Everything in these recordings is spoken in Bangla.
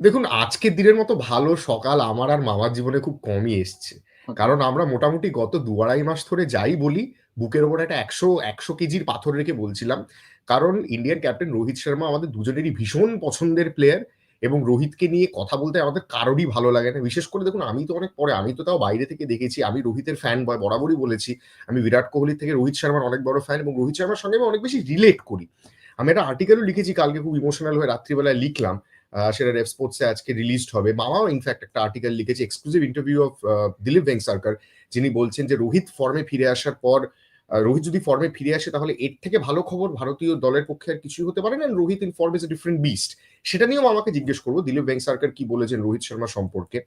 দেখুন আজকের দিনের মতো ভালো সকাল আমার আর মামার জীবনে খুব কমই এসছে। কারণ আমরা মোটামুটি গত দু আড়াই মাস ধরে যাই বলি বুকের ওপর একটা একশো একশো কেজির পাথর রেখে বলছিলাম। কারণ ইন্ডিয়ান ক্যাপ্টেন রোহিত শর্মা আমাদের দুজনেরই ভীষণ পছন্দের প্লেয়ার এবং রোহিতকে নিয়ে কথা বলতে আমাদের কারোরই ভালো লাগে না। বিশেষ করে দেখুন আমি তো অনেক পরে আমি তো তাও বাইরে থেকে দেখেছি আমি রোহিতের ফ্যান বয় বরাবরই বলেছি। আমি বিরাট কোহলি থেকে রোহিত শর্মার অনেক বড় ফ্যান এবং রোহিত শর্মার সঙ্গে আমি অনেক বেশি রিলেট করি। আমি একটা আর্টিকেলও লিখেছি কালকে খুব ইমোশনাল হয়ে রাত্রিবেলায় লিখলাম। সেটা রেফ স্পোর্টসে আজকে রিলিজড হবে। মামাও ইনফ্যাক্ট একটা আর্টিকেল লিখেছে exclusive interview of Dilip Vengsarkar যিনি বলছেন যে রোহিত ফর্মে ফিরে আসার পর রোহিত যদি ফর্মে ফিরে আসে তাহলে এর থেকে ভালো খবর ভারতীয় দলের পক্ষে আর কিছুই হতে পারে না। Rohit in form is a different beast সেটা নিয়েও আমাকে জিজ্ঞেস করব। দিলীপ ভেঙ্ক সরকার কি বলেছেন রোহিত শর্মা সম্পর্কে?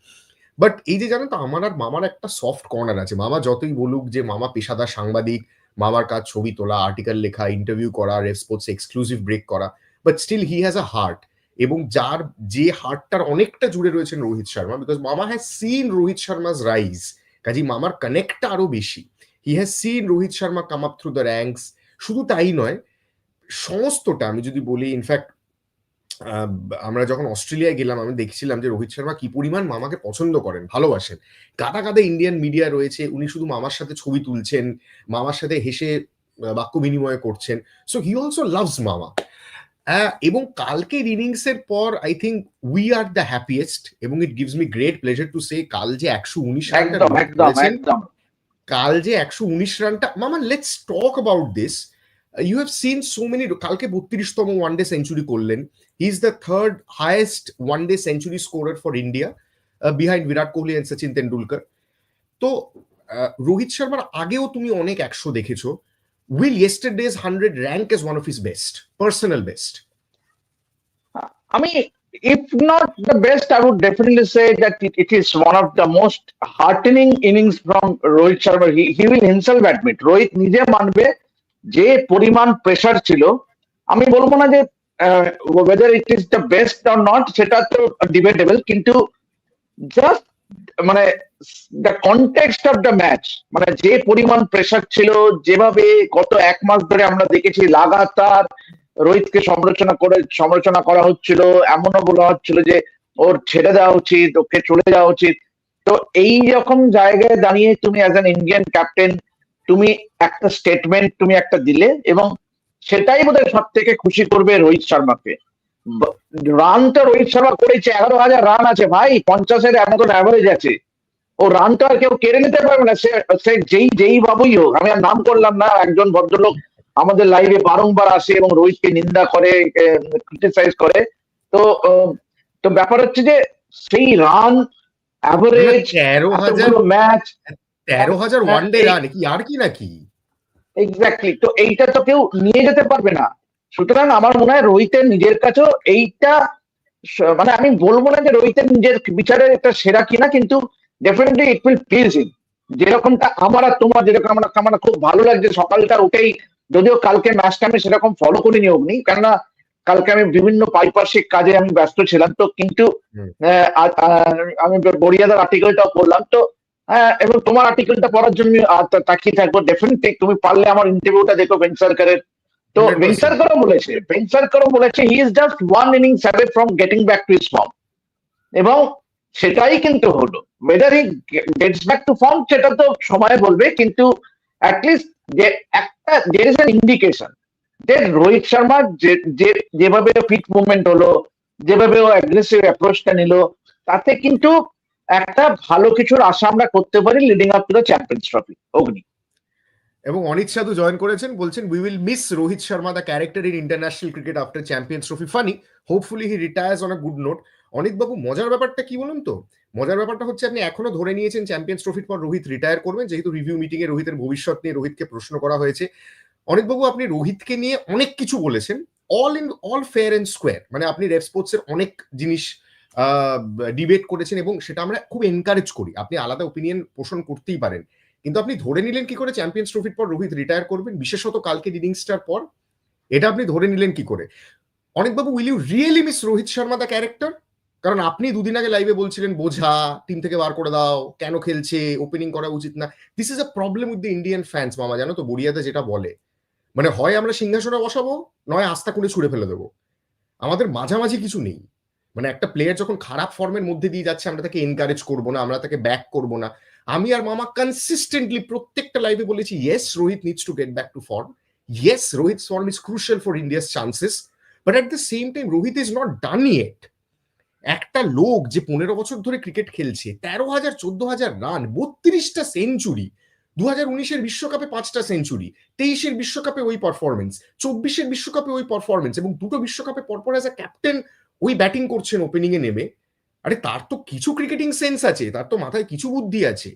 বাট এই যে জানেন তো, আমার আর মামার একটা সফট কর্নার আছে। মামা যতই বলুক যে মামা পেশাদার সাংবাদিক মামার কাজ ছবি তোলা আর্টিকেল লেখা ইন্টারভিউ করা রেসপোর্টস এক্সক্লুসিভ ব্রেক করা but still he has a heart এবং যার যে হার্টটার অনেকটা জুড়ে রয়েছেন রোহিত শর্মা বিকজ মামা has seen Rohit Sharma's rise কাজী মামার কানেক্টটা আরও বেশি। He has seen Rohit Sharma come up through the ranks শুধু তাই নয়, সমস্তটা আমি যদি বলি ইনফ্যাক্ট আমরা যখন অস্ট্রেলিয়ায় গেলাম আমি দেখছিলাম যে রোহিত শর্মা কি পরিমাণ মামাকে পছন্দ করেন ভালোবাসেন। গাদা গাদা ইন্ডিয়ান মিডিয়া রয়েছে উনি শুধু মামার সাথে ছবি তুলছেন মামার সাথে হেসে বাক্য বিনিময় করছেন। সো হি অলসো লাভস মামা এবং কালকের ইনিংসের পর I think we are the happiest এবং it gives me great pleasure to say কাল যে একশো উনিশ রানটা কাল যে একশো উনিশ রানটা মামা let's talk about this you have seen so many কালকে বত্রিশতম ওয়ান ডে সেঞ্চুরি করলেন he is the third highest one day century scorer for India behind Virat Kohli and Sachin Tendulkar তো রোহিত শর্মার আগেও তুমি অনেক একশো দেখেছ will yesterday's 100 rank as one of his best, personal best? I mean, if not the best, I would definitely say that it, it is one of the most heartening innings from Rohit Sharma. He, he will himself admit, Rohit নিজে মানবে যে পরিমাণ প্রেশার ছিল, আমি বলব না যে whether it is the best or not সেটা তো ডিবেটেবল কিন্তু জাস্ট মানে the context of the match মানে যে পরিমাণ প্রেশার ছিল, যেভাবে গত এক মাস ধরে আমরা দেখেছি লাগাতার রোহিতকে সমালোচনা করে, সমালোচনা করা হচ্ছিল, এমনও বলা হচ্ছিল যে ওর ছেড়ে দেওয়া উচিত, ওকে চলে যাওয়া উচিত। তো এই রকম জায়গায় দাঁড়িয়ে তুমি অ্যাজ অ্যান ইন্ডিয়ান ক্যাপ্টেন তুমি একটা স্টেটমেন্ট তুমি একটা দিলে এবং সেটাই বোধহয় সব থেকে খুশি করবে রোহিত শর্মাকে। রানটা রোহিত শর্মা করেছে এগারো হাজার রান আছে ভাই পঞ্চাশের মতন অ্যাভারেজ আছে। ও রানটা আর কেউ কেড়ে নিতে পারবে না সে সে যেই যেই বাবুই হোক আমি আর নাম করলাম না একজন ভদ্রলোক আমাদের লাইভে বারংবার আসে এবং রোহিতকে নিন্দা করে ক্রিটিসাইজ করে। তো তো ব্যাপার হচ্ছে যে সেই রান অ্যাভারেজ ম্যাচ তেরো হাজার ওয়ান ডে রান কি আর কি নাকি? এক্স্যাক্টলি তো এইটা তো কেউ নিয়ে যেতে পারবে না। সুতরাং আমার মনে হয় রোহিতের নিজের কাছেও এইটা মানে আমি বলব না যে রোহিতের নিজের বিচারে একটা সেরা কিনা কিন্তু definitely it will please him যেরকমটা আমার আর তোমার যেরকম আমার আমার খুব ভালো লাগছে সকালটা উঠেই যদিও কালকে ম্যাচটা আমি সেরকম ফলো করিনি অগ্নি কেননা কালকে আমি বিভিন্ন পারিপার্শ্বিক কাজে আমি ব্যস্ত ছিলাম তো কিন্তু আমি বড়িয়াদার আর্টিকেলটাও পড়লাম তো এবং তোমার আর্টিকেলটা পড়ার জন্য তাকিয়ে থাকব। ডেফিনেটলি তুমি পারলে আমার ইন্টারভিউটা দেখো বেন সরকারের তো বেন সরকারও বলেছে বেন সরকারও বলেছে he is just one innings away from getting back to his form এবং সেটাই কিন্তু হলো। Whether he gets back to form সেটা তো সময় বলবে কিন্তু অ্যাটলিস্ট যে একটা দের ইজ অ্যান ইন্ডিকেশন যে রোহিত শর্মা যে যেভাবে ফিট মুভমেন্ট হলো যেভাবে ও অ্যাগ্রেসিভ অ্যাপ্রোচটা নিল তাতে কিন্তু একটা ভালো কিছুর আশা আমরা করতে পারি leading up to the champions trophy Agni. এবং অনিত সাধু জয়েন করেছেন, বলছেন we will miss Rohit Sharma the character in international cricket after champions trophy funny hopefully he retires on a good note Anit বাবু, মজার ব্যাপারটা কি বলুন তো? মজার ব্যাপারটা হচ্ছে, আপনি এখনও ধরে নিয়েছেন চ্যাম্পিয়ন্স ট্রফির পর রোহিত রিটায়ার করবেন, যেহেতু রিভিউ মিটিং এ রোহিতের ভবিষ্যৎ নিয়ে রোহিতকে প্রশ্ন করা হয়েছে। অনিত বাবু, আপনি রোহিতকে নিয়ে অনেক কিছু বলেছেন all in all fair and square মানে আপনি রেপ স্পোর্টস এর অনেক জিনিস ডিবেট করেছেন এবং সেটা আমরা খুব এনকারেজ করি। আপনি আলাদা ওপিনিয়ন পোষণ করতেই পারেন। কিন্তু আপনি ধরে নিলেন কি করে? চ্যাম্পিয়ন্স ট্রফির পর রোহিত রিটায়ার করবেন। বিশেষত কালকে ইনিংসটার পর। এটা আপনি ধরে নিলেন কি করে? অনেকবাবু will you really miss Rohit Sharma the character কারণ আপনি দুদিন আগে লাইভে বলছিলেন, বোঝা টিম থেকে বার করে দাও, কেন খেলছে ওপেনিং করা উচিত না। This is a problem with the Indian fans মামা, জানো তো বড়িয়াতে যেটা বলে। মানে হয় আমরা সিংহাসনে বসাবো, নয় আস্থা করে ছুড়ে ফেলে দেবো। আমাদের মাঝামাঝি কিছু নেই। মানে একটা প্লেয়ার যখন খারাপ ফর্মের মধ্যে দিয়ে যাচ্ছে, আমরা তাকে এনকারেজ করব না, আমরা তাকে ব্যাক করব না। আমি আর মামা কনসিস্টেন্টলি প্রত্যেকটা লাইভে বলেছি yes Rohit needs to get back to form yes Rohit form is crucial for India's chances but at the same time Rohit is not done yet একটা লোক যে পনেরো বছর ধরে ক্রিকেট খেলছে, তেরো হাজার, চোদ্দ হাজার রান বত্রিশটা সেঞ্চুরি দু হাজার উনিশের বিশ্বকাপে পাঁচটা সেঞ্চুরি তেইশের বিশ্বকাপে ওই পারফরমেন্স চব্বিশের বিশ্বকাপে ওই পারফরমেন্স এবং দুটো বিশ্বকাপে পরপর অ্যাজ আ ক্যাপ্টেন ওই ব্যাটিং করছেন ওপেনিং এ নেমে। আরে, তার তো কিছু ক্রিকেটিং সেন্স আছে, তার তো মাথায় কিছু বুদ্ধি আছে।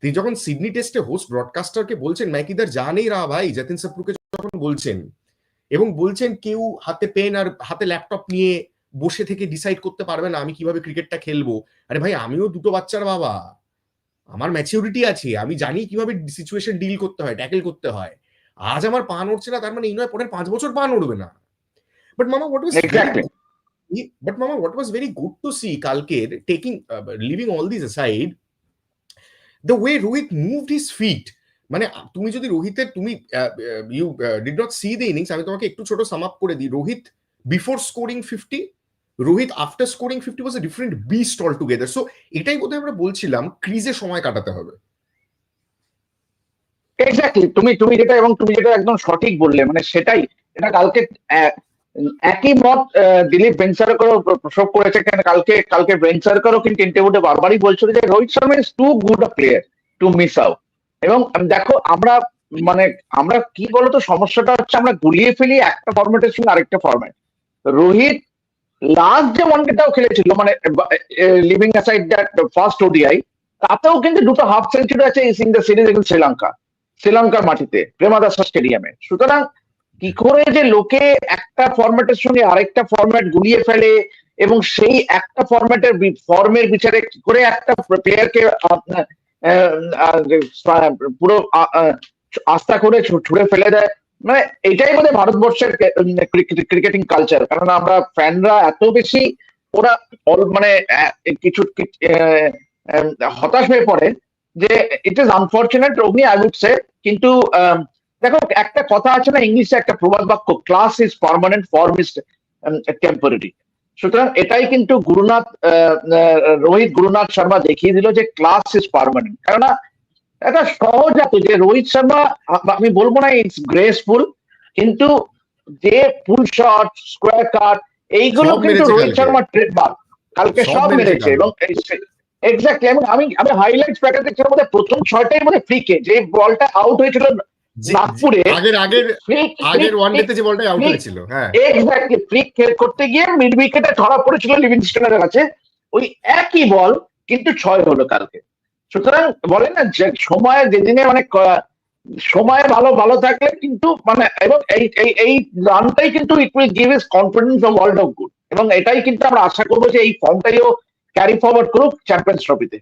তিনি যখন সিডনি টেস্টে হোস্ট ব্রডকাস্টারকে বলছেন ম্যাকিদার যা নেই রা ভাই, যতীন সাপ্রুকে যখন বলছেন, এবং বলছেন কেউ হাতে পেন আর হাতে ল্যাপটপ নিয়ে বসে থেকে ডিসাইড করতে পারবে না, আমি কীভাবে ক্রিকেটটা খেলব? আরে ভাই, আমিও দুটো বাচ্চার বাবা। আমার ম্যাচিউরিটি আছে, আমি জানি কীভাবে সিচুয়েশন ডিল করতে হয় ট্যাকেল করতে হয়। আজ আমার পা নড়ছে না, তার মানে এই নয়, পরের পাঁচ বছর পা নড়বে না। বাট মামা what was. But mama what was very good to see kalker taking uh, leaving all these aside the way rohit moved his feet. মানে তুমি যদি রোহিতের তুমি you did not see the innings আমি তোমাকে একটু ছোট সাম আপ করে দিই। Rohit before scoring fifty Rohit after scoring fifty was a different beast all together so এটাই বোধহয় আমরা বলছিলাম ক্রিজে সময় কাটাতে হবে। এক্স্যাক্টলি তুমি তুমি যেটা এবং তুমি যেটা একদম সঠিক বললে মানে সেটাই। এটা কালকে একই মত দিলীপ বেঞ্চারকরও প্রসব করেছে কেন? কালকে কালকে বেঞ্চারকরও কিন্তু ইন্টারভিউতে বারবারই বলছিল যে Rohit Sharma is too good a player to miss out এবং দেখো, আমরা মানে আমরা কি বলতো, সমস্যাটা হচ্ছে আমরা গুলিয়ে ফেলি একটা ফরম্যাটের সঙ্গে আরেকটা ফরম্যাট রোহিত লাস্ট যে ওয়ান ডেটাও খেলেছিল মানে leaving aside that first ODI তাতেও কিন্তু দুটো হাফ সেঞ্চুরি আছে ইন দ্য সিরিজ শ্রীলঙ্কা। শ্রীলঙ্কার মাটিতে প্রেমাদাসা স্টেডিয়ামে সুতরাং কি করে যে লোকে একটা ফরম্যাটের সঙ্গে আরেকটা ফরম্যাট গুলিয়ে ফেলে এবং সেই একটা ফরম্যাটের ফর্মের বিচারে কি করে একটা প্লেয়ারকে পুরো আস্থা করে ছুড়ে ফেলে দেয়? মানে এটাই বোধ ভারতবর্ষের ক্রিকেটিং কালচার কারণ আমরা ফ্যানরা এত বেশি ওরা মানে কিছু হতাশ হয়ে পড়ে যে it is unfortunate Agni I would say কিন্তু দেখো একটা কথা আছে না ইংলিশে একটা প্রবাদ বাক্য class is permanent form is temporary সুতরাং এটাই কিন্তু গুরুনাথ রোহিত গুরুনাথ শর্মা দেখিয়ে দিল যে ক্লাস ইজ পার্মানেন্ট কেননা এটা সহজ এত যে রোহিত শর্মা আমি বলব না ইটস গ্রেসফুল কিন্তু যে ফুল শট স্কোয়ার কাট এইগুলো কিন্তু রোহিত। শর্মার ট্রেডমার্ক কালকে সব মেরেছে এবং এক্স্যাক্টলি আমি আমি হাইলাইটস প্যাকেট দেখছিলাম মধ্যে প্রথম ছয়টাই মধ্যে ফ্রিকে যে বলটা আউট হয়েছিল নাগপুরে আগের আগের ফ্রিক আগের ওয়ান যে বলটা আউট হয়েছিল হ্যাঁ। এক্স্যাক্টলি করতে গিয়ে মিড উইকেটে ধরা পড়েছিল লিভিংস্টনের কাছে। ওই একই বল কিন্তু ছয় হলো কালকে। সুতরাং বলে না যে সময় যেদিনে মানে সময় ভালো ভালো থাকলে কিন্তু মানে এবং এই এই এই রানটাই কিন্তু it will give his confidence of world of good এবং এটাই কিন্তু আমরা আশা করব যে এই ফর্মটাইও ক্যারি ফরওয়ার্ড করুক চ্যাম্পিয়ন্স ট্রফিতে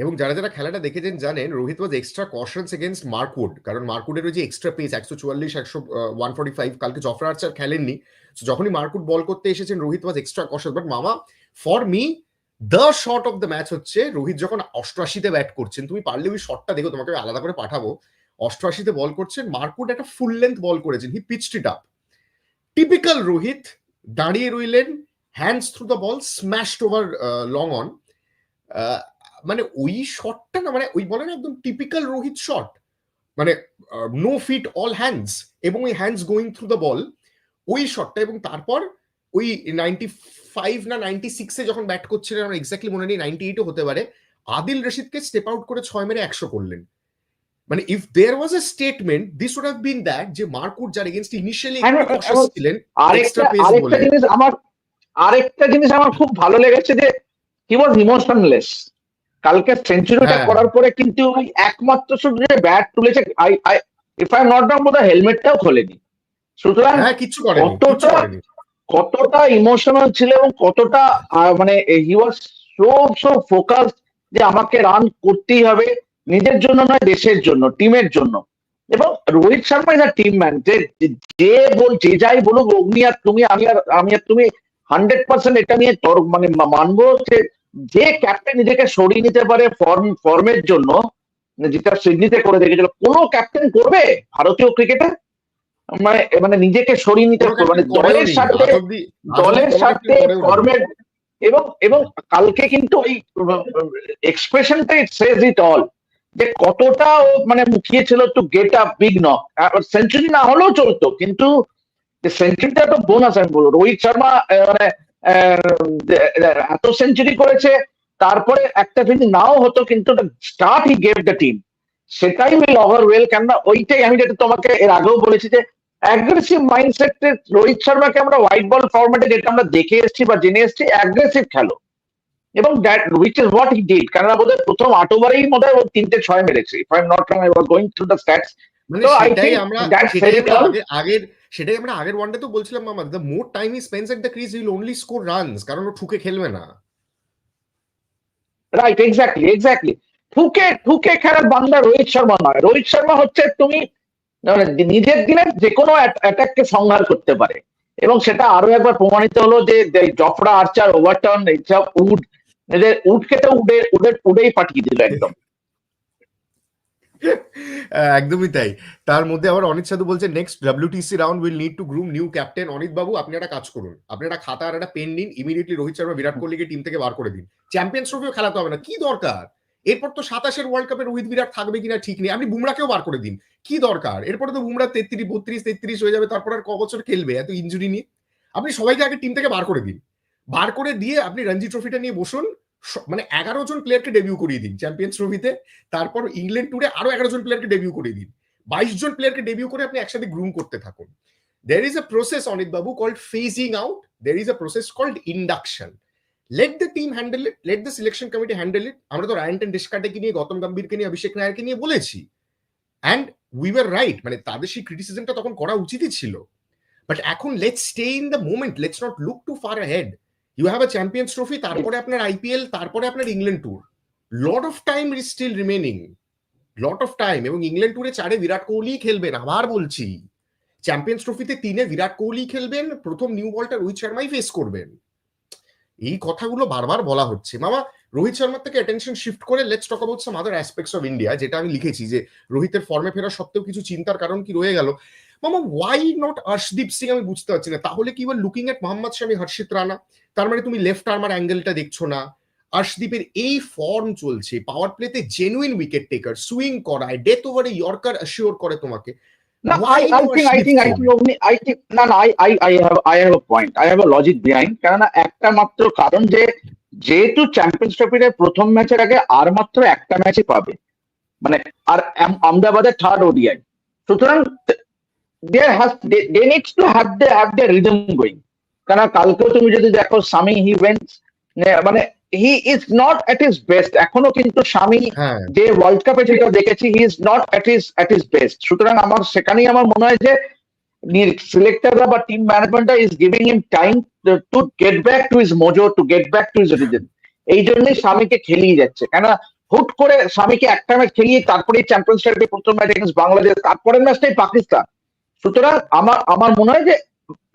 এবং যারা যারা খেলাটা দেখেছেন জানেন, Rohit was extra cautious against Mark Wood কারণ মার্কুডের ওই যে এক্সট্রা পেস একশো চুয়াল্লিশ, একশো ওয়ান ফর্টি ফাইভ কালকে জফরা আর্চার খেলেননি। যখনই মার্কুড বল করতে এসেছেন, Rohit was extra caution but মামা for me the shot of the match হচ্ছে রোহিত যখন অষ্টআশিতে ব্যাট করছেন, তুমি পারলে ওই শটটা দেখো, তোমাকে আলাদা করে পাঠাবো। অষ্টআশিতে বল করছেন মার্কুড একটা ফুল লেন্থ বল করেছেন he pitched it up typical Rohit দাঁড়িয়ে রইলেন hands through the ball smashed over long on মানে ওই শটটা না মানে ওই বলে না একদম টিপিক্যাল রোহিত শট মানে নো ফিট অল হ্যান্ডস এবং ওই hands going through the ball ওই শটটা এবং তারপর ওই নাইনটি ফাইভ না নাইনটি সিক্সে যখন ব্যাট করছিলেন আমার এক্স্যাক্টলি মনে নেই নাইনটি এইটও হতে পারে আদিল রশিদকে স্টেপ আউট করে ছয় মেরে একশো করলেন মানে if there was a statement this would have been that যে মার্কুট যার এগেনস্ট ইনিশিয়ালি হ্যাঁ, এবং- cautious ছিলেন আরেকটা Extra আরেকটা বলে। জিনিস আমার আরেকটা জিনিস আমার খুব ভালো লেগেছে যে হি ওয়াজ ইমোশনলেস কালকে সেঞ্চুরিটা হ্যাঁ। করার পরে কিন্তু ওই একমাত্র শুধু যে ব্যাট তুলেছে I I if I not down বোধহয় হেলমেটটাও খোলেনি। সুতরাং হ্যাঁ কতটা- কতটা ইমোশনাল ছিল এবং কতটা মানে he was so so focus যে আমাকে রান করতেই হবে নিজের জন্য নয় দেশের জন্য টিমের জন্য। এবং Rohit Sharma is a team man যে যে বল যে যাই বলুক অগ্নি আর তুমি আমি আর আমি আর তুমি হান্ড্রেড পার্সেন্ট এটা নিয়ে মানে মানবো যে যে ক্যাপ্টেন নিজেকে সরিয়ে নিতে পারে ফর্ম ফর্মের জন্য যেটা সিডনিতে করে দেখেছিল কোনো ক্যাপ্টেন করবে ভারতীয় ক্রিকেটে মানে মানে নিজেকে সরিয়ে নিতে মানে দলের অব্দি দলের নি। ফর্মেট এবং এবং কালকে কিন্তু ওই এক্সপ্রেশনটা ইট সেজ ইট অল যে কতটা ও মানে মুখিয়ে ছিল to get up big knock century না হলেও চলতো কিন্তু সেঞ্চুরিটা তো বোনাস আমি বলব। রোহিত শর্মা মানে এত সেঞ্চুরি করেছে তারপরে একটা যদি নাও হতো কিন্তু start he gave the team সেটাই উইল ওভার ওয়েল কেননা ওইটাই আমি যেটা তোমাকে এর আগেও বলেছি যে অ্যাগ্রেসিভ মাইন্ডসেটে রোহিত শর্মাকে আমরা হোয়াইট বল ফরম্যাটে যেটা আমরা দেখে এসেছি বা জেনে এসেছি অ্যাগ্রেসিভ খেলো। এবং that which is what he did কেননা বোধহয় প্রথম আট ওভারেই মনে হয় তিনটে ছয় মেরেছে if I am not wrong I was going through the stats আমরা আগের সেটাই আমরা আগের ওয়ানডে তো বলছিলাম মামা the more time he spends at the crease will only score runs কারণ ও ঠুকে খেলবে না। রাইট এক্স্যাক্টলি এক্স্যাক্টলি ঠুকে ঠুকে খেলার বান্দা রোহিত শর্মা নয়। রোহিত শর্মা হচ্ছে তুমি মানে নিজের দিনে যে কোনো অ্যাটাককে সংহার করতে পারে। এবং সেটা আরও একবার প্রমাণিত হলো যে জফরা, আর্চার, ওভারটন, এইসব উড, এদের উডকে তো উডে উডে উডেই পাঠিয়ে দিল একদম। একদমই তাই। তার মধ্যে আবার অনিত সাধু বলছে next WTC round will need to groom new captain Anit বাবু। আপনি একটা কাজ করুন। আপনি একটা খাতা আর একটা পেন নিন ইমিডিয়েটলি রোহিত শর্মা, বিরাট কোহলিকে টিম থেকে বার করে দিন। চ্যাম্পিয়ন্স ট্রফিও খেলাতে হবে না। কি দরকার? এরপর তো সাতাশের ওয়ার্ল্ড কাপে রোহিত বিরাট থাকবে কিনা ঠিক নেই। আপনি বুমরাকেও বার করে দিন। কি দরকার? এরপরে তো বুমরা তেত্রিশ, বত্রিশ, তেত্রিশ হয়ে যাবে, তারপর আর ক বছর খেলবে? এত ইঞ্জুরি নিয়ে। আপনি সবাইকে আগে টিম থেকে বার করে দিন। বার করে দিয়ে আপনি রঞ্জি ট্রফিটা নিয়ে বসুন। মানে এগারো জন প্লেয়ারকে ডেবিউ করিয়ে দিন চ্যাম্পিয়ন্স ট্রফিতে তারপর ইংল্যান্ড ট্যুরে আরও এগারো জন প্লেয়ারকে ডেবিউ করে দিন। বাইশ জন প্লেয়ারকে ডেবিউ করে আপনি একসাথে গ্রুম করতে থাকুন। There is a process Babu called phasing out there is a process called induction let the team handle it let the selection committee handle it আমরা তো রায়ন্টন ডিসকার্ডেকে নিয়ে, গৌতম গম্ভীরকে নিয়ে, অভিষেক নায়ারকে নিয়ে বলেছি। অ্যান্ড উই ওয়ার রাইট মানে তাদের সেই ক্রিটিসিজমটা তখন করা উচিতই ছিল। বাট এখন let's stay in the moment let's not look too far ahead you have a champions trophy তারপরে আপনার আইপিএল তারপরে আপনার England tour lot of time is still remaining lot of time এবং ইংল্যান্ড ট্যুরে চারে বিরাট কোহলি খেলবেন, আবার বলছি। চ্যাম্পিয়ন্স ট্রফিতে তিনে বিরাট কোহলি খেলবেন, প্রথম নিউ বলটা রোহিত শর্মাই ফেস করবেন। এই কথাগুলো বারবার বলা হচ্ছে। মামা, রোহিত শর্মার থেকে অ্যাটেনশন শিফট করে let's talk about some other aspects of India যেটা আমি লিখেছি যে রোহিতের ফর্মে ফেরা সত্ত্বেও কিছু চিন্তার কারণ কি রয়ে গেল। মামা ওয়াই নট হর্ষদীপ সিং আমি বুঝতে পারছি না। তাহলে কি লুকিং এট মোহাম্মদ শামি হর্ষিত রানা তার মানে তুমি লেফট আর্মার অ্যাঙ্গেলটা দেখছ না। আর্শদীপের এই ফর্ম চলছে পাওয়ার প্লেতে জেনুইন উইকেট টেকার সুইং করায় ডেথ ওভারে ইয়র্কার অ্যাসিওর করে তোমাকে। No, Why I, I think I think I think only I think no no I I I have I have a point. I have a logic behind কেননা একটা মাত্র কারণ যে যেহেতু চ্যাম্পিয়ন্স ট্রফির প্রথম ম্যাচের আগে আর মাত্র একটা ম্যাচই পাবে। মানে আর আহমেদাবাদের থার্ড ওডিআই সুতরাং they has they needs to have they have they rhythm going কেন কালকেও তুমি যদি দেখো স্বামী হি ওয়েন্টস মানে he is not at is best এখনও কিন্তু স্বামী হ্যাঁ। যে ওয়ার্ল্ড কাপে যেটা দেখেছি he is not at is at is best সুতরাং আমার সেখানেই আমার মনে হয় যে সিলেক্টররা বা team ম্যানেজমেন্টটা is giving him time to get back to his mojo to get back to is reason এই জন্যই স্বামীকে খেলিয়ে যাচ্ছে। কেন হুট করে স্বামীকে একটা ম্যাচ খেলিয়ে তারপরে চ্যাম্পিয়ন্স ট্রফি প্রথম ম্যাচ এগেন্স্ট বাংলাদেশ তারপরের ম্যাচটাই পাকিস্তান সুতরাং আমার আমার মনে হয় যে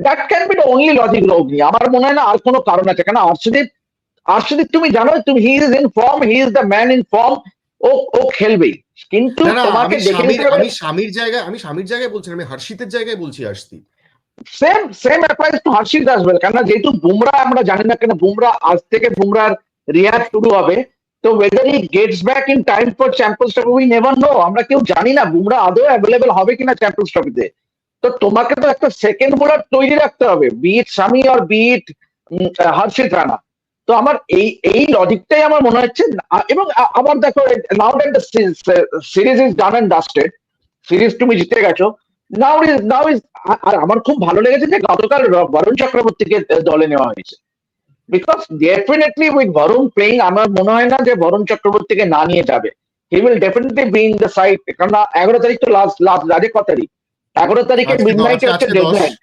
that can be the only logic অগ্নি আমার মনে হয় না আর কোনো কারণ আছে। কেন আর্শদীপ আর্শদীপ তুমি জানো তুমি he is in form he is the man in form ও ও খেলবেই। কিন্তু তোমাকে আমি দেখে স্বামীর জায়গায় আমি স্বামীর জায়গায় বলছি আমি হর্ষিতের জায়গায় বলছি Arshdeep. Same same applies to Harshit Das well কেননা যেহেতু বুমরা আমরা জানি না কেন বুমরা আজ থেকে বুমরার রিয়াজ শুরু হবে তো whether he gets back in time for champions trophy we never know আমরা কেউ জানি না বুমরা আদৌ অ্যাভেলেবেল হবে কিনা চ্যাম্পিয়ন্স ট্রফিতে তো তোমাকে তো একটা সেকেন্ড বোলার তৈরি রাখতে হবে বিট স্বামী আর বিট হর্ষিত রানা তো আমার এই এই লজিকটাই আমার মনে হচ্ছে এবং আবার দেখো now that series is done and dusted series তুমি জিতে গেছো নাও ইজ নাও ইজ আর আমার খুব ভালো লেগেছে যে গতকাল বরুণ চক্রবর্তীকে দলে নেওয়া হয়েছে because definitely with Varun playing আমার মনে হয় না যে বরুণ চক্রবর্তীকে না নিয়ে যাবে he will definitely be in the side কারণ এগারো তারিখ তো লাস্ট লাস্ট আজকে ক তারিখ এগারো তারিখে আজকে মিড দশ, নাইটে হচ্ছে ডেডলাইন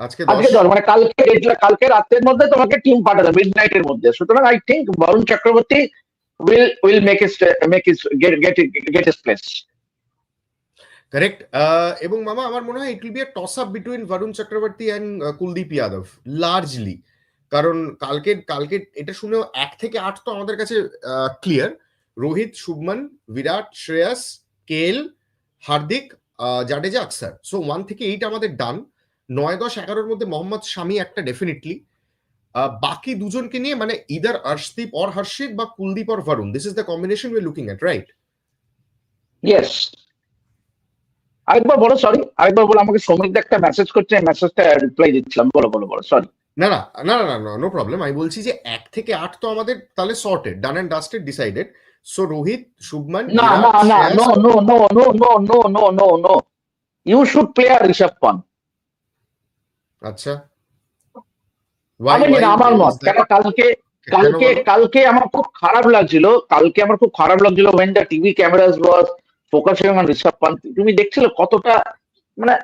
আজকে দশ। মানে কালকে কালকে রাতের মধ্যে তোমাকে টিম পাঠাবে মিড নাইটের মধ্যে। সুতরাং I think Varun Chakravarthy his place correct এবং মামা আমার মনে হয় it will be a toss up between Varun Chakravarthy and Kuldeep Yadav largely কারণ কালকে কালকে এটা শুনেও এক থেকে আট তো আমাদের কাছে clear Rohit Shubman Virat Shreyas KL Hardik Jadeja Axar. So one থেকে এইট আমাদের ডান নয় দশ এগারোর মধ্যে মোহাম্মদ শামি একটা ডেফিনেটলি বাকি দুজনকে নিয়ে মানে ইদার অর্শদীপ অর হর্ষিত বা Kuldeep or Varun this is the combination we looking at right yes আরেকবার বলো সরি আরেকবার বলো আমাকে সৌমিক একটা মেসেজ করছে মেসেজটা রিপ্লাই দিচ্ছিলাম। বলো বলো বলো সরি না না না না না নো প্রবলেম আমি বলছি যে এক থেকে আট তো আমাদের তাহলে sorted done and dusted decided so Rohit Shubman না না না no no no no no no no no no you should play আর ঋষভ পান্ত আচ্ছা। আমি আমার মত কেন কালকে কালকে কালকে আমার খুব খারাপ লাগছিল কালকে আমার খুব খারাপ লাগছিল when the TV cameras was focusing on Rishabh Pant তুমি দেখছিলে কতটা মানে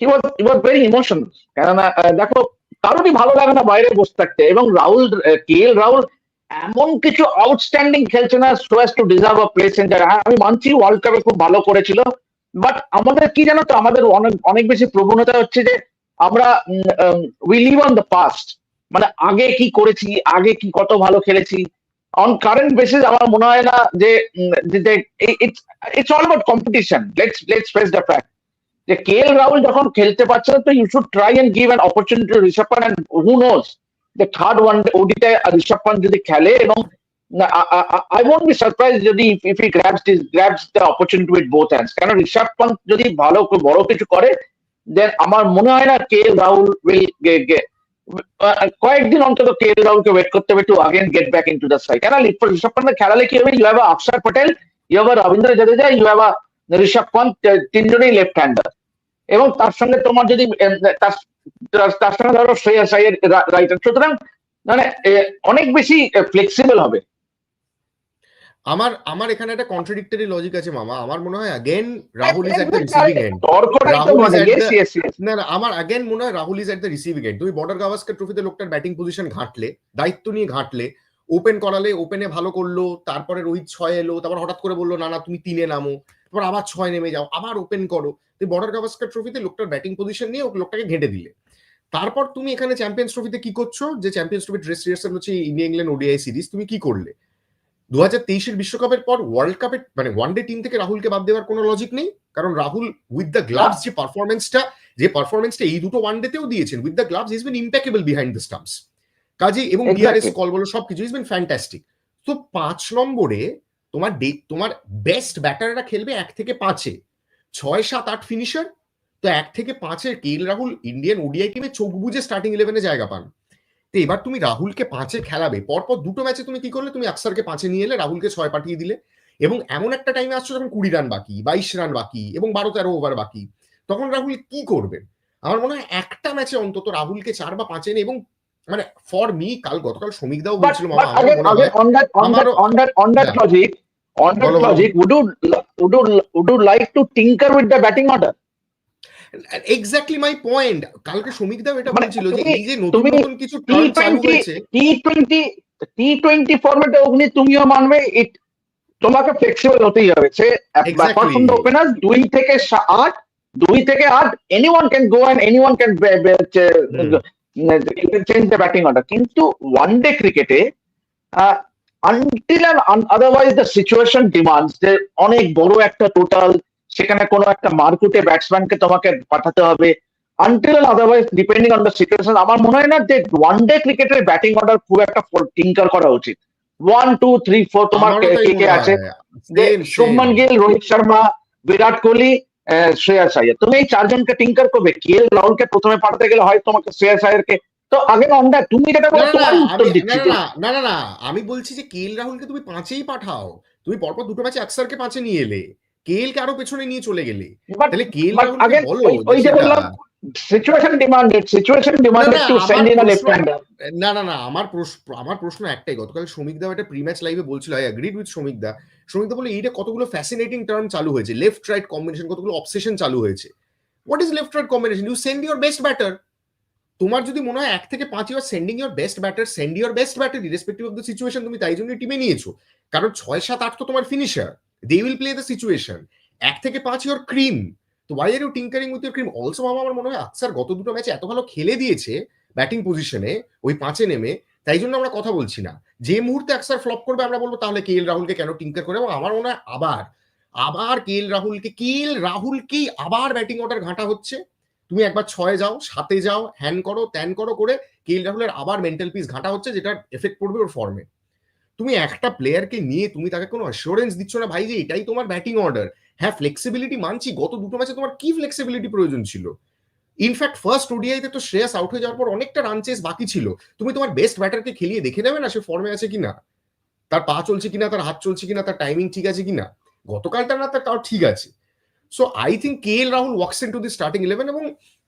he was he was very emotional কেননা দেখো কারোরই ভালো লাগে না বাইরে বসে থাকতে। এবং রাহুল কে এল রাহুল এমন কিছু আউটস্ট্যান্ডিং খেলছে না so as to deserve a place in আমি মানছি ওয়ার্ল্ড কাপে খুব ভালো করেছিল বাট আমাদের কি জানো তো, আমাদের অনেক অনেক বেশি প্রবণতা হচ্ছে যে আমরা we live on the past মানে আগে কি করেছি, আগে কি কত ভালো খেলেছি। অন কারেন্ট বেসিস আমার মনে হয় না যে it's all about competition let's let's face the fact যে কে এল রাহুল যখন খেলতে পারছে না, তো you should try and give an opportunity Rishabh and who knows যে থার্ড ওয়ান ওডিতে ঋষভ পান্ট যদি খেলে এবং আই ওন্ট বি সারপ্রাইজ যদি if he grabs this grabs the opportunity with both hands কারণ ঋষভ পান্ট যদি ভালো বড় কিছু করে দেন আমার মনে হয় না কে রাহুল উইল কয়েকদিন অন্তত কে রাহুলকে ওয়েট করতে হবে to again get back in to the side কেন ঋষভ পান্ট খেলালে কি হবে? You have Axar Patel you have Ravindra Jadeja you have Rishabh Pant তিনজনেই লেফট হ্যান্ডার এবং তার সঙ্গে তোমার যদি তার- সঙ্গে ধরো শ্রেয়াস আইয়ের রাইটার সুতরাং মানে অনেক বেশি ফ্লেক্সিবল হবে। আমার আমার এখানে একটা কন্ট্রাডিক্টরি লজিক আছে মামা। আমার মনে হয় again Rahul is at the receiving end না না আমার আগেন মনে হয় Rahul is at the receiving end তুমি বর্ডার গাভাস্কার ট্রফিতে লোকটার ব্যাটিং পজিশন ঘাটলে দায়িত্ব নিয়ে ঘাটলে ওপেন করালে ওপেনে ভালো করল তারপরে রোহিত ছয় এলো তারপর হঠাৎ করে বলল না না তুমি তিনে নামো। তারপর আবার ছয় নেমে যাও আবার ওপেন করো। তুমি বর্ডার গাভাস্কার ট্রফিতে লোকটার ব্যাটিং পজিশন নিয়ে লোকটাকে ঘেঁটে দিলে। তারপর তুমি এখানে চ্যাম্পিয়ন্স ট্রফিতে কি করছ? যে চ্যাম্পিয়ন্স ট্রফি ড্রেস রিহার্সাল হচ্ছে ইন্ডিয়া ইংল্যান্ড ওডিআই সিরিজ তুমি কি করলে? দু হাজার তেইশের বিশ্বকাপের পর ওয়ার্ল্ড কাপের মানে ওয়ান ডে টিম থেকে রাহুলকে বাদ দেওয়ার কোনো লজিক নেই? কারণ রাহুল উইথ দ্য গ্লাভস যে পারফরমেন্সটা যে পারফরমেন্সটা এই দুটো ওয়ান ডেতেও দিয়েছেন with the gloves is been impeccable behind the stumps কাজে এবং. ডিআরএস কল বলো সবকিছু ইজ বিন ফ্যান্টাস্টিক তো পাঁচ নম্বরে তোমার তোমার বেস্ট ব্যাটাররা খেলবে এক থেকে পাঁচে। ছয়, সাত, আট ফিনিশার তো এক থেকে পাঁচের K L Rahul Indian ODI টিমে চোখ বুঝে স্টার্টিং ইলেভেনে জায়গা পান। তো এবার তুমি রাহুলকে পাঁচে খেলাবে, পরপর দুটো ম্যাচে তুমি কি করলে? তুমি আকসারকে পাঁচে নিয়ে এলে রাহুলকে ছয় পাঠিয়ে দিলে। এবং এমন একটা টাইমে আসছো যখন কুড়ি রান বাকি, বাইশ রান বাকি এবং বারো, তেরো ওভার বাকি। তখন রাহুল কি করবে? আমার মনে হয় একটা ম্যাচে অন্তত রাহুলকে চার বা পাঁচে নেই এবং মানে ফর মি কাল গতকাল শ্রমিক দাও বলছিল logic on that logic would would would like to tinker with the batting order exactly my point কালকে শ্রমিক দাও এটা বলছিল যে এই যে নতুন নতুন কিছু টার্ন চালু হয়েছে। টি টোয়েন্টি টি টোয়েন্টি ফরম্যাটে অগ্নি তুমিও মানবে ইট তোমাকে ফ্লেক্সিবল হতেই হবে। সে ফ্রম দ্য ওপেনার দুই থেকে আট দুই থেকে আট any one can go and any one can change the batting order কিন্তু ওয়ান ডে ক্রিকেটে until and otherwise the situation demands যে অনেক বড় একটা টোটাল সেখানে কোনো একটা মার্কেটে ব্যাটসম্যানকে তোমাকে পাঠাতে হবে। Until otherwise depending on the situation আমার মনে হয় না যে ওয়ান ডে ক্রিকেটের ব্যাটিং অর্ডার খুব একটা টিঙ্কার করা উচিত। ওয়ান টু থ্রি ফোর তোমার কে কে আছে। শুভমান গিল রোহিত শর্মা বিরাট কোহলি শ্রেয়াস আয়ার তুমি এই চারজনকে টিঙ্কার করবে। কে রাহুলকে প্রথমে পাঠাতে গেলে হয় তোমাকে শ্রেয়াস আয়ারকে তো আগে তুমি যেটা না বলো না, তোমার না, উত্তর আমি- দিচ্ছি। না, আমি বলছি যে কেএল রাহুলকে তুমি পাঁচেই পাঠাও। তুমি পরপর দুটো ম্যাচে আকসারকে পাঁচে নিয়ে এলে। কেএল কে আরও পেছনে নিয়ে চলে গেলে। তাহলে কেএল রাহুলকে বলো ওই যে বললাম, situation demanded situation demanded to send in a left hander না না না আমার প্রশ্ন আমার প্রশ্ন একটাই গতকাল শ্রমিক দা একটা প্রি ম্যাচ লাইভে বলছিল আই অ্যাগ্রিড উইথ শ্রমিক দা। শ্রমিক দা বলে এইটা কতগুলো ফ্যাসিনেটিং টার্ম চালু হয়েছে লেফট রাইট কম্বিনেশন কতগুলো অবসেশন চালু হয়েছে। What is left right combination you send your best batter তোমার যদি মনে হয় এক থেকে পাঁচ your sending your best batter send your best batter irrespective of the situation তুমি তাই জন্য টিমে নিয়েছো। কারণ ছয় সাত আট তো তোমার finisher they will play the situation এক থেকে পাঁচ ইউর ক্রিম তো why are you tinkering with your cream also মামা আমার মনে হয় আকসার গত দুটো ম্যাচে এত ভালো খেলে দিয়েছে ব্যাটিং পজিশনে ওই পাঁচে নেমে, তাই জন্য আমরা কথা বলছি না। যে মুহূর্তে আকসার ফ্লপ করবে আমরা বলব, তাহলে কে এল রাহুলকে কেন টিঙ্কার করে? এবং আমার মনে হয় আবার আবার কেএল রাহুলকে কে এল রাহুলকেই আবার ব্যাটিং অর্ডার ঘাঁটা হচ্ছে। তুমি একবার ছয়ে যাও, সাতে যাও হ্যান করো, ত্যান করো করে কে এল রাহুলের আবার মেন্টাল পিস ঘাঁটা হচ্ছে যেটা এফেক্ট পড়বে ওর ফর্মে তুমি একটা প্লেয়ারকে নিয়ে তুমি তাকে কোনো অ্যাসুরেন্স দিচ্ছ না ভাই যে এটাই তোমার ব্যাটিং অর্ডার হ্যাঁ ফ্লেক্সিবিলিটি মানছি। গত দুটো ম্যাচে তোমার কি ফ্লেক্সিবিলিটি প্রয়োজন ছিল? ইনফ্যাক্ট ফার্স্ট ওডিআইতে তো শ্রেয়াস আউট হয়ে যাওয়ার পর অনেকটা রান চেস বাকি ছিল। তুমি তোমার বেস্ট ব্যাটারকে খেলিয়ে দেখে নেবে না? সে ফর্মে আছে কিনা তার পা চলছে কিনা তার হাত চলছে কিনা তার টাইমিং ঠিক আছে কিনা গতকালটা না, তার, তাও ঠিক আছে। So I think K L Rahul walks in to the starting eleven এবং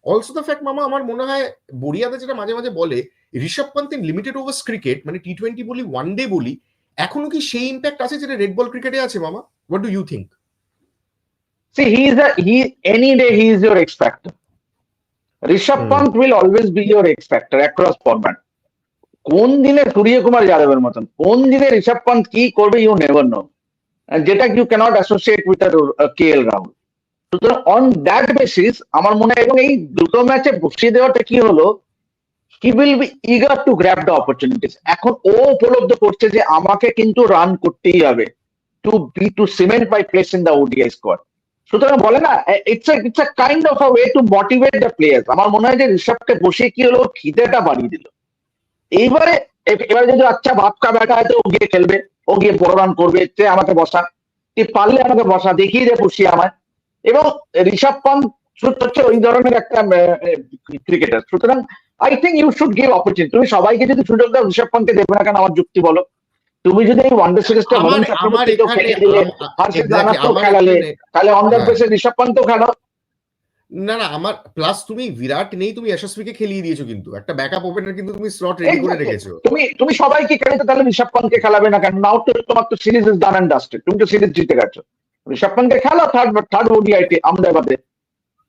অলসো দ্য ফ্যাক্ট মামা আমার মনে হয় বড়িয়াতে যেটা মাঝে মাঝে বলে Rishabh Pant in limited overs cricket মানে টি টোয়েন্টি বলি ওয়ান ডে বলি এখনও কি সেই ইম্প্যাক্ট আছে যেটা রেড বল ক্রিকেটে আছে মামা what do you think See, he is a he any day he is your X factor. Rishabh Hmm. Pant will always be your X factor across format. কোন দিনে সূর্য কুমার যাদবের মতন কোন দিনে ঋষভ পন্থ কি করবে ইউ নেভার নো যেটা you can't associate with K L Rahul সুতরাং অন দ্যাট বেসিস আমার মনে হয় এবং এই দুটো ম্যাচে বসিয়ে দেওয়াটা কি হলো? He will be eager to grab the opportunities এখন ও উপলব্ধ করছে যে আমাকে কিন্তু রান করতেই হবে to be to cement by place in the ODI squad সুতরাং বলে না it's it's a kind of a way to motivate the players আমার মনে হয় যে ঋষভকে বসে কি হলো? খিদেটা বাড়িয়ে দিল। এইবারে এবারে যদি আচ্ছা ভাত কা ব্যাটা হয়তো ও গিয়ে খেলবে, ও গিয়ে বড় রান করবে আমাকে বসা। তুই পারলে আমাকে বসা, দেখিয়ে দে বসিয়ে আমায়। এবং ঋষভ পান্ত হচ্ছে ওই ধরনের একটা ক্রিকেটার সুতরাং I think you should give opportunity তুমি সবাইকে যদি সুযোগ দাও ঋষভ পান্তকে দেবে না কেন? আমার যুক্তি বলো। তুমি যদি এই ওয়ানডে সিরিজটা বরুণ চক্রবর্তীকেও খেলিয়ে দিলে হর্ষিত রানাকেও খেলালে তাহলে অন দ্য হ্যাঁ। ঋষভ পান্তও খেলো। না না আমার প্লাস তুমি বিরাট নেই তুমি যশস্বীকে খেলিয়ে দিয়েছ কিন্তু। একটা ব্যাকআপ ওপেনার কিন্তু তুমি স্লট রেডি করে রেখেছো। তুমি তুমি সবাইকে খেলাতে তাহলে ঋষভ পান্তকে খেলাবে না কেন? নাও তো তোমার তো series is done and dusted তুমি তো সিরিজ জিতে গেছো। ঋষভ পান্তকে খেলো থার্ড থার্ড ওডিআইটি আহমেদাবাদে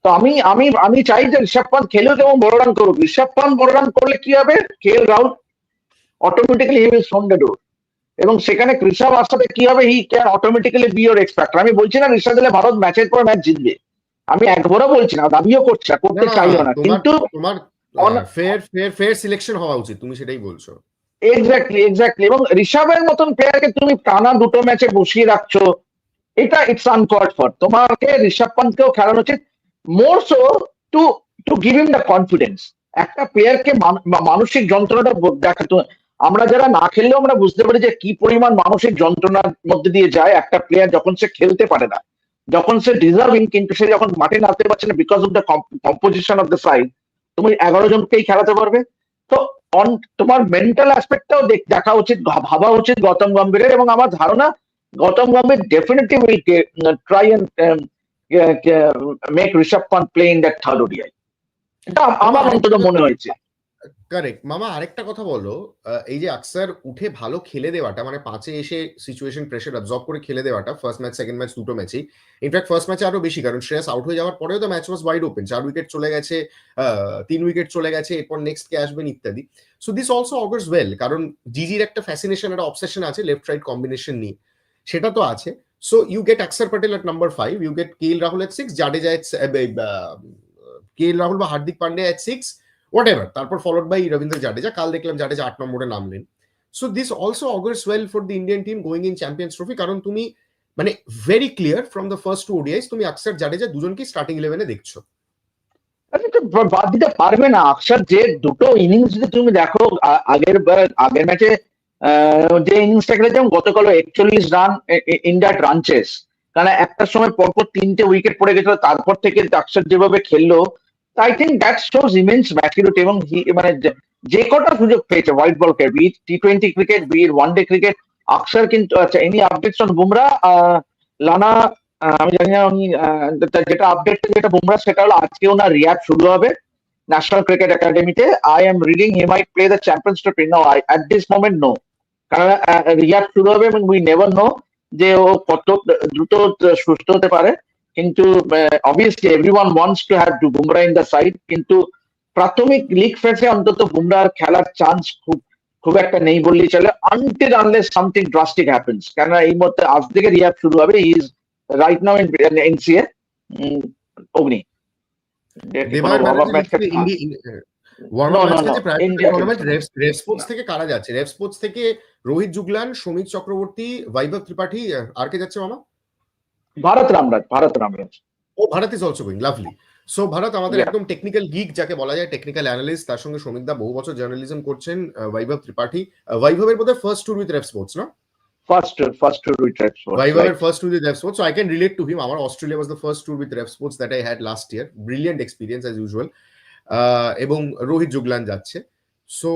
তো আমি আমি আমি চাই যে ঋষভ পান্ত খেলুক এবং বড় রান করুক। ঋষভ পান্ত বড় রান করলে কি হবে? K L Rahul automatically he will the door এবং সেখানে ঋষভ আসাতে কি হবে? He can automatically be your X factor আমি বলছি না ঋষভ দিলে ভারত ম্যাচের পর ম্যাচ জিতবে। আমি একবারও বলছি না দাবিও করছি না করতে চাইও না। কিন্তু তোমার ফেয়ার ফেয়ার ফেয়ার সিলেকশন হওয়া উচিত তুমি সেটাই বলছো। এক্স্যাক্টলি এক্স্যাক্টলি এবং ঋষভের মতন প্লেয়ারকে তুমি টানা দুটো ম্যাচে বসিয়ে রাখছো। এটা ইটস আনকল্ড ফর তোমাকে ঋষভ পান্তকেও খেলানো উচিত more so to to give him the confidence একটা প্লেয়ারকে মানসিক যন্ত্রণাটা দেখা তো, আমরা যারা না খেললেও আমরা বুঝতে পারি যে কি পরিমাণ মানসিক যন্ত্রণার মধ্যে দিয়ে যায় একটা প্লেয়ার যখন সে খেলতে পারে না। যখন সে ডিজার্ভিং কিন্তু সে যখন মাঠে নামতে পারছে না because of the composition of the side তুমি এগারো জনকেই খেলাতে পারবে। তো অন তোমার মেন্টাল অ্যাসপেক্টটাও দেখা উচিত ভাবা উচিত গৌতম গম্ভীরের এবং আমার ধারণা Gautam Gambhir definitely will try and make Rishabh Pant play in that third ODI এটা আম- আমার অন্তত মনে হয়েছে। কারেক্ট মামা, আরেকটা কথা বলো। এই যে আকসার উঠে ভালো খেলে দেওয়াটা মানে পাঁচে এসে সিচুয়েশন প্রেশার অ্যাবজর্ব করে খেলে দেওয়াটা ফার্স্ট ম্যাচ সেকেন্ড ম্যাচ দুটো ম্যাচেই ইনফ্যাক্ট ফার্স্ট ম্যাচে আরও বেশি, কারণ শ্রেয়াস আউট হয়ে যাওয়ার পরেও তো ম্যাচ ওয়াজ ওয়াইড ওপেন চার উইকেট চলে গেছে তিন উইকেট চলে গেছে, এরপর নেক্সট কে আসবেন ইত্যাদি। So this also augurs well কারণ জিজির একটা ফ্যাসিনেশন একটা অবসেশন আছে লেফট রাইট কম্বিনেশন নিয়ে। সেটা তো আছে। So you get Axar Patel at number five you get KL Rahul at six Jadeja at KL Rahul বা Hardik Pandey at six whatever তারপর ফলোড বাই রবীন্দ্র জাডেজা কাল দেখলাম জাডেজা আট নম্বরে নামলেন। So this also augurs well for the Indian team going in champions trophy কারণ তুমি মানে very clear from the first two ODIs তুমি আকসার জাডেজা দুজনকে স্টার্টিং ইলেভেনে দেখছ। আরে বাদ দিতে পারবে না আকসার যে দুটো ইনিংস যদি তুমি দেখো আগের আগের ম্যাচে যে ইনিংসটা খেলেছে গতকাল একচল্লিশ run in that run chase কারণ একটা সময় পরপর তিনটে উইকেট পড়ে গেছিল, তারপর থেকে আকসার যেভাবে খেললো I think that shows immense maturity এবং মানে যে- কটা সুযোগ পেয়েছে white ball K be T twenty cricket be one day cricket Axar কিন্তু আচ্ছা এনি আপডেটস অন বুমরা লানা আমি জানি না উনি যেটা- আপডেট যেটা বুমরা সেটা হলো আজকে ওনার রিয়াদ শুরু হবে। ন্যাশনাল ক্রিকেট একাডেমিতে I am reading he might play the champions trophy no I at this moment no কারণ রিয়াদ শুরু হবে এবং উই নেভার নো যে ও কত, দ্রুত সুস্থ হতে পারে। কিন্তু obviously every one wants to have to Bumrah in the side কিন্তু প্রাথমিক লিগ ফেসে অন্তত বুমরার খেলার চান্স খুব খুব একটা নেই বললেই চলে until unless something drastic happens কেননা, এই মুহূর্তে আজ থেকে রিয়াদ শুরু হবে is right now in NCA অগ্নি। দেবার থেকে কারা যাচ্ছে? রেভ স্পোর্টস থেকে রোহিত চক্রবর্তী বৈভব ত্রিপাঠী আর কে যাচ্ছে মামা. ও Bharat is also going lovely so Bharat আমাদের একদম টেকনিক্যাল গিক যাকে বলা যায় টেকনিক্যাল অ্যানালিস্ট তার সঙ্গে দা বহু বছর জার্নালিজম করছেন বৈভব ত্রিপাঠী। আহ, বৈভবের বোধহয় first tour with Rev sports না First, first to retract. Viber first tour with Ref Sports, so I can relate to him. Our Australia was the first tour with Ref Sports that I had last year. Brilliant experience as usual. Uh, এবং রোহিত জুগলান যাচ্ছে। সো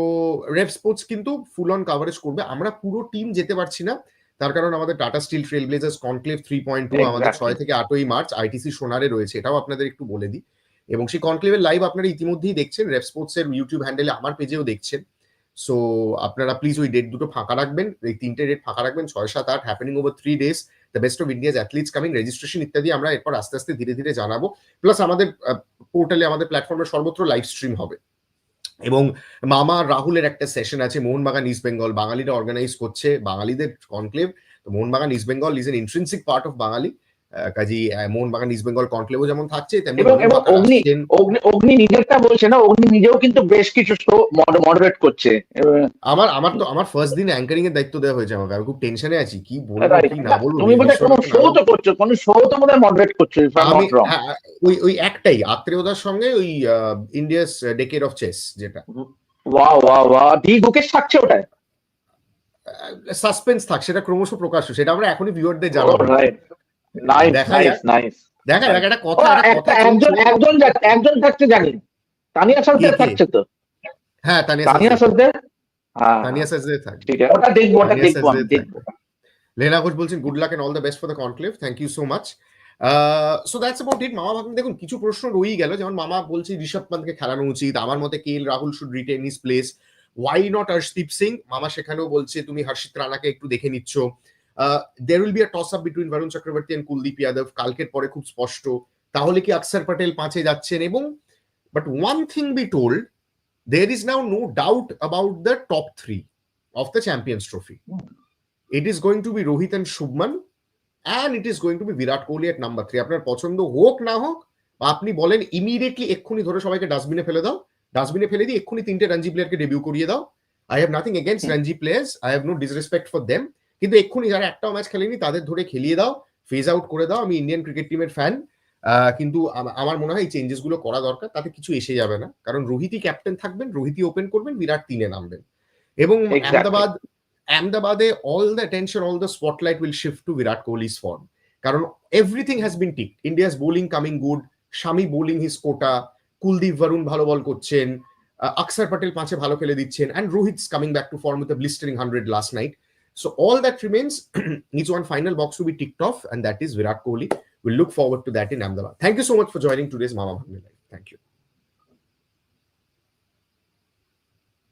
রেফ স্পোর্টস কিন্তু ফুল অন কাভারেজ করবে। আমরা পুরো টিম যেতে পারছি না। তার কারণ আমাদের Tata steel trail blazers conclave three point two আমাদের ছয় থেকে আটই মার্চ আইটিসি সোনারে রয়েছে। এটাও আপনাদের একটু বলে দিই। এবং সেই কনক্লেভের লাইভ আপনারা ইতিমধ্যেই দেখছেন। রেফ স্পোর্টস এর ইউটিউব হ্যান্ডেলে আমার পেজেও দেখছেন। সো আপনারা প্লিজ ওই ডেট দুটো ফাঁকা রাখবেন। এই তিনটে ডেট ফাঁকা রাখবেন, ছয়, সাত, আট happening over three days the best of India's athletes coming registration ইত্যাদি আমরা এরপর আস্তে আস্তে ধীরে ধীরে জানাব। প্লাস আমাদের পোর্টালে আমাদের প্ল্যাটফর্মে সর্বত্র লাইভ স্ট্রিম হবে। এবং মামা রাহুলের একটা সেশন আছে, মোহনবাগান ইস্ট বেঙ্গল বাঙালিরা অর্গানাইজ করছে, বাঙালিদের কনক্লেভ তো Mohun Bagan East Bengal is an intrinsic part of Bangali Kazi Mohun Bagan East Bengal কনক্লেভও যেমন থাকছে তেমনি অগ্নি- অগ্নি নিজেরটা বলছে না অগ্নি নিজেও কিন্তু বেশ কিছু শো মডারেট করছে। আমার আমার তো আমার ফার্স্ট দিন অ্যাঙ্কারিং এর দায়িত্ব দেওয়া হয়েছে আমাকে আমি খুব টেনশনে আছি কি বলব কি না বলব তুমি বোধহয় কোনো শো তো করছ কোনো শো তো বোধহয় মডারেট করছ আমি হ্যাঁ, ওই ওই একটাই আত্মীয়তার সঙ্গে ওই ইন্ডিয়াস ডেকের অফ চেস যেটা। Wow wow wow the Gukesh থাকছে ওটায়? সাসপেন্স থাক সেটা ক্রমশ প্রকাশ্য সেটা আমরা এখনই ভিউয়ারদের জানাব। দেখা নাইস যাক। নাইস দেখা যাক একটা কথা একটা একটা কথা একজন একজন একজন থাকছে জানি। তানিয়া সরদার কে, কে? থাকছে তো। হ্যাঁ তানিয়া হ্যাঁ তানিয়া সাজদে থাক ওটা দেখব ওটা দেখব দেখব। লেনা ঘোষ বলছেন good luck and all the best for the conclave thank you so much so that's about it মামা দেখুন কিছু প্রশ্ন রয়েই গেল। যেমন মামা বলছে ঋষভ পান্তকে খেলানো উচিত। আমার মতে K L Rahul should retain his place why not Harshdeep Singh মামা সেখানেও বলছে তুমি হর্ষিত রানাকে একটু দেখে নিচ্ছ। There will be a toss up between Varun Chakravarthy and Kuldeep Yadav কালকের পরে খুব স্পষ্ট তাহলে কি অক্ষর পটেল পাঁচে যাচ্ছেন এবং but one thing be told there is now no doubt about the top three of the Champions Trophy. It is going to be Rohit and Shubman, and it is going to be Virat Kohli at number three. আপনার পছন্দ হোক না হোক বা আপনি বলেন ইমিডিয়েটলি এক্ষুনি ধরে সবাইকে ডাস্টবিনে ফেলে দাও ডাস্টবিনে ফেলে দিয়ে এক্ষুনি তিনটে রঞ্জি প্লেয়ারকে ডেবিউ করিয়ে দাও I have nothing against Ranji players I have no disrespect for them কিন্তু এক্ষুনি যারা একটাও ম্যাচ খেলেনি তাদের ধরে খেলিয়ে দাও ফেজ আউট করে দাও। আমি ইন্ডিয়ান ক্রিকেট টিমের ফ্যান কিন্তু আমার মনে হয় এই চেঞ্জেসগুলো করা দরকার তাতে কিছু এসে যাবে না। কারণ রোহিতই ক্যাপ্টেন থাকবেন রোহিতই ওপেন করবেন বিরাট তিনে নামবেন। এবং. Ahmedabad আহমেদাবাদে all the tension all the spotlight will shift to Virat Kohli's form কারণ everything has been tick India's bowling coming good Shami bowling his quota Kuldeep Varun ভালো বল করছেন। আকসার পটেল পাঁচে ভালো খেলে দিচ্ছেন। And Rohit's coming back to form with blistering hundred last night So all that remains is one final box to be ticked off, and that is Virat Kohli. We'll look forward to that in Ahmedabad. Thank you so much for joining today's Mama Bhagne Live. Thank you.